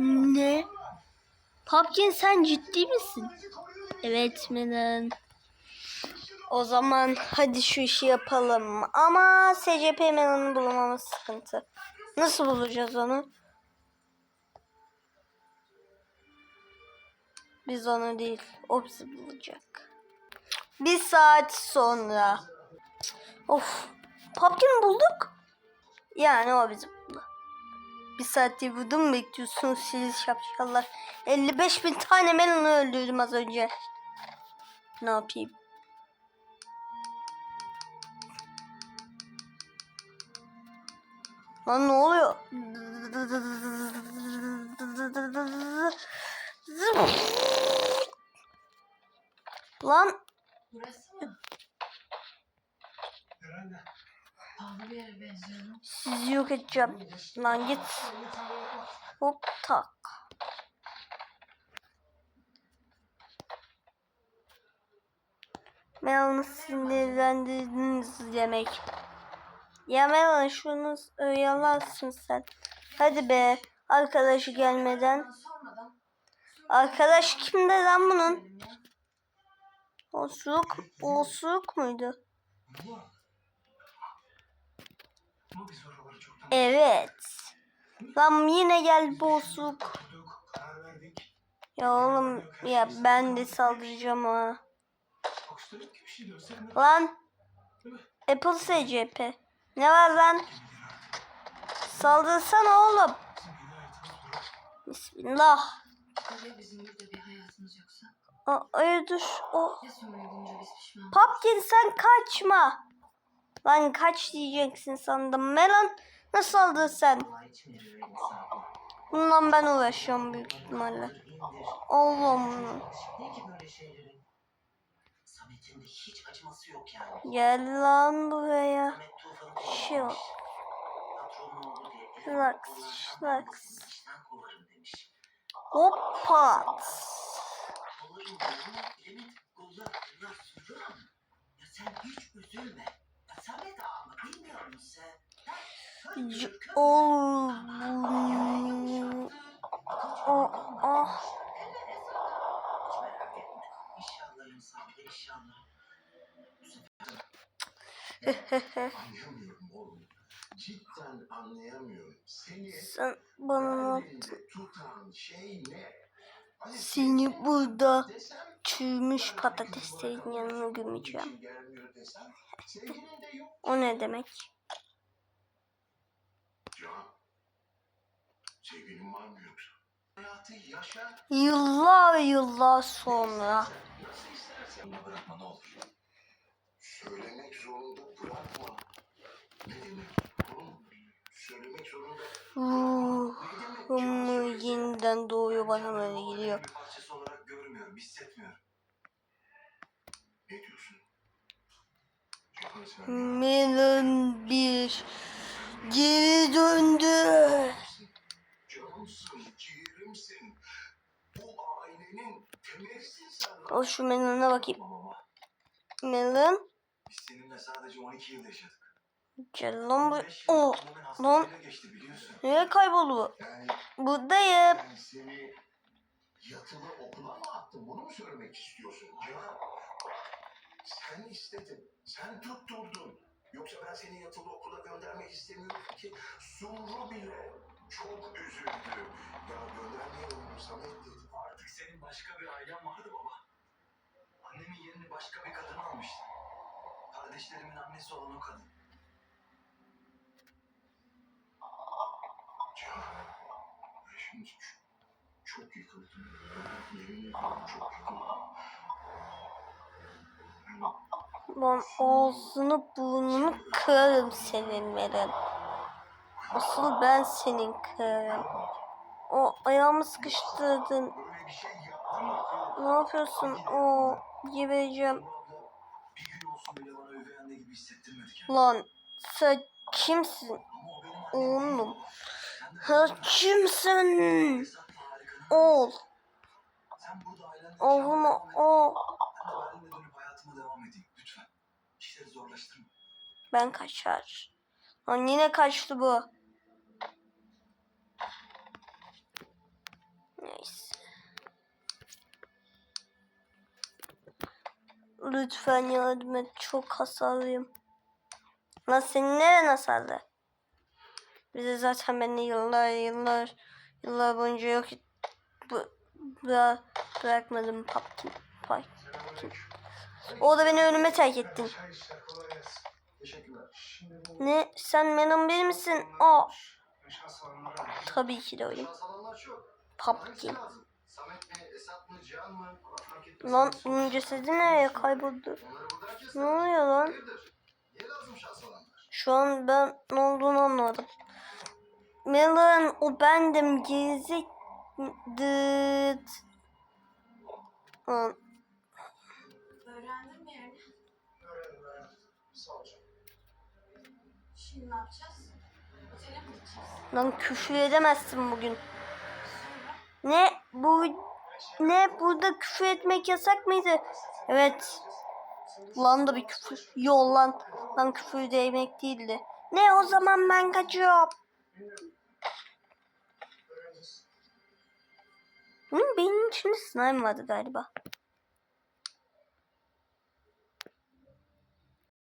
Ne? Pumpkin sen ciddi misin? Evet Melon. O zaman hadi şu işi yapalım. Ama SCP Melon'u bulamamız sıkıntı. Nasıl bulacağız onu? Biz onu değil. O bizi bulacak. Bir saat sonra. Of. Pumpkin'i bulduk. Yani o bizi buldu. Bir saattir burada mı bekliyorsunuz siz şapşallar? 55 bin tane melonu öldürdüm az önce. Ne yapayım? Lan ne oluyor? Lan Burası mı? Sizi yok edeceğim. Lan git. Hop tak. Melon'u sinirlendirdiniz demek. Ya Melon şunu oyalarsın sen. Hadi be arkadaşı gelmeden. Arkadaş kimde lan bunun? Osuruk, osuruk muydu? Bu. Ama biz oraları çoktan Evet. Lan yine gel verdik. Ya oğlum ya ben de saldıracağım ha. Lan Apple SCP. Ne var lan? Saldırsana oğlum. Bismillah. Ay dur. O. Pumpkin sen kaçma. Lan kaç diyeceksin sandım. Melon nasıl aldın sen? Bundan ben uğraşıyorum büyük ihtimalle. Allah'ım. Gel lan buraya. Tufanı Şey Relax, relax. Hoppa. Sen hiç üzülme. Ya Samet ama bilmiyor musun? Oh. Anlayamıyorum oğlum. Cidden anlayamıyorum. Seni Sen bana ne yaptın? tutan şey ne? Hani Seni burada çürümüş patateslerin yanına gömeceğim. O ne demek? Can, sevgilin var mı yoksa? Hayatı yaşa, Yıllar yıllar sonra. nasıl istersen. Bunu bırakma ne olur. Söylemek zorunda bırakma. Ne demek oğlum? Söylemek zorunda. Ruhumu yeniden doğuyor bana böyle geliyor. Bir parçası olarak görmüyorum, hissetmiyorum. Ne diyorsun? Melon bir geri Al şu melona bakayım. Melon. biz seninle sadece 12 yıl yaşadık. Gel lan bu. 15 yıl O. babamın Lan. geçti biliyorsun. Nereye kayboldu bu? Yani Buradayım. ben seni yatılı okula mı attım? Bunu mu söylemek istiyorsun? Can, sen istedin. Sen tutturdun. Yoksa ben seni yatılı okula göndermek istemiyorum ki. Sumru bile çok üzüldü. Ya göndermeyelim Samet dedi. Artık senin başka bir ailen vardı baba. Annemin yerini başka bir kadın almıştı. Kardeşlerimin annesi olan o kadın. Ben şimdi çok, yıkıldım. Ediyorum çok yıkıldım. Lan ağzını burnunu kırarım senin Melon. Asıl ben senin kırarım. O ayağımı sıkıştırdın. Şey? Ne yapıyorsun? O gebereceğim. Lan sen kimsin? Oğlum. Ha kimsin? Ol. Oğlum o. Ben kaçar. Lan yine kaçtı bu. Lütfen yardım et. Çok hasarlıyım. Lan senin neren hasarlı? Bize zaten beni yıllar yıllar yıllar boyunca yok bu, bıra- bırakmadım Pumpkin Pie. O da beni ölüme terk ettin. Ne? Sen Menon bir misin? Var. tabii ki de çok. Pumpkin. Samet mi, Esat mı, Cihan mı? Allah fark etmez. Lan bunun cesedi nereye kayboldu? Onları Ne oluyor lan? Hayırdır? Niye lazım şans alanlar? Şu an ben ne olduğunu anladım. Melon o bendim gerizek dıt. Lan, yerini? Öğrendim öğrendim. Sağ ol canım. Şimdi ne yapacağız? Otele mi gideceğiz? lan küfür edemezsin bugün. Ne bu ne burada küfür etmek yasak mıydı? Evet. Lan da bir küfür. Yo lan. Lan küfür değmek değildi. Ne o zaman ben kaçıyorum. Bunun beynin içinde slime vardı galiba.